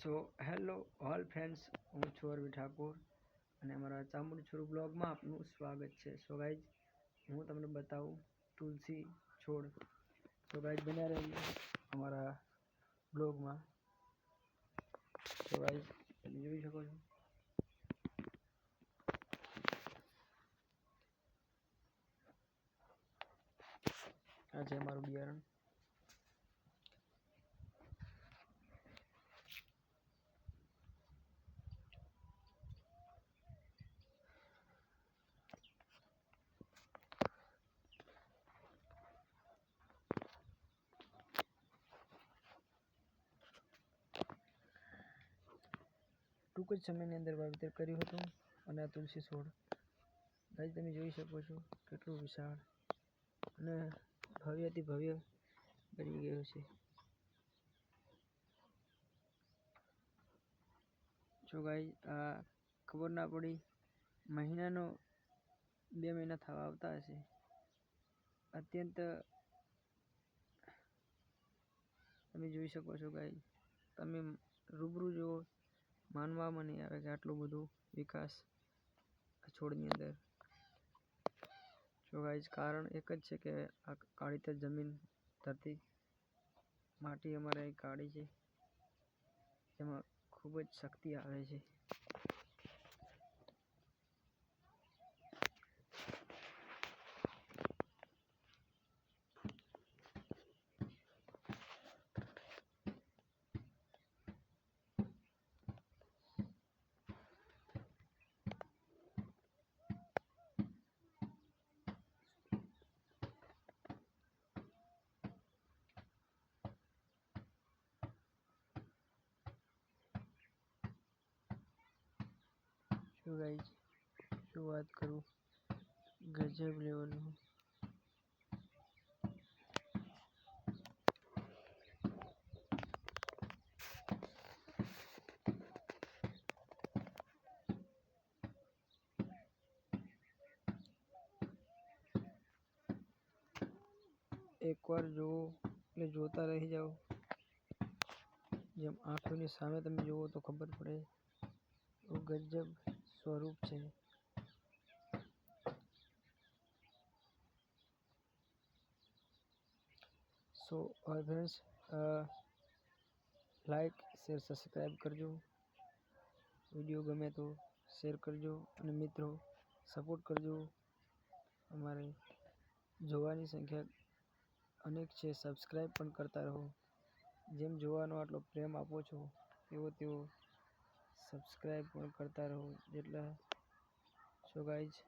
So hello all friends હું છું અરવિંદ ઠાકોર અને અમારા ચામુંડ છોરું બ્લોગમાં આપનું સ્વાગત છે. સો ગાઈઝ હું તમને બતાવું તુલસી છોડ. સો ગાઈઝ બન્યા રહેજો અમારા બ્લોગમાં. સો ગાઈઝ તમે જોઈ શકો છો. આ છે અમારું બિયારણ. ટૂંક જ સમયની અંદર વાવેતર કર્યું હતું અને આ તુલસી છોડ. ગાઈઝ તમે જોઈ શકો છો કેટલું વિશાળ અને ભવ્યથી ભવ્ય બની ગયું છે. જો ગાય આ ખબર ના પડી, મહિનાનો બે મહિના થવા આવતા હશે. અત્યંત તમે જોઈ શકો છો ગાય તમે રૂબરૂ જુઓ માનવામાં નહીં આવે કે આટલું બધું વિકાસ છોડની અંદર. જો ગાઈઝ કારણ એક જ છે કે આ કાળી જમીન, ધરતી, માટી અમારે કાળી છે. એમાં ખૂબ જ શક્તિ આવે છે. શું ગાઈઝ શું વાત કરું ગજબ લેવલનું એકવાર જુઓ એટલે જોતા રહી જાઓ જેમ આંખોની સામે તમે જુઓ તો ખબર પડે એવું ગજબ સ્વરૂપ છે. So all friends like share subscribe કરજો. વીડિયો ગમે તો શેર કરજો અને મિત્રો સપોર્ટ કરજો. અમારે જોવાની સંખ્યા અનેક છે. સબસ્ક્રાઈબ પણ કરતા રહો. જેમ જોવાનો આટલો પ્રેમ આપો છો તેવો તેવો સબસ્ક્રાઈબ પણ કરતા રહો. જેટલા સો ગાઈઝ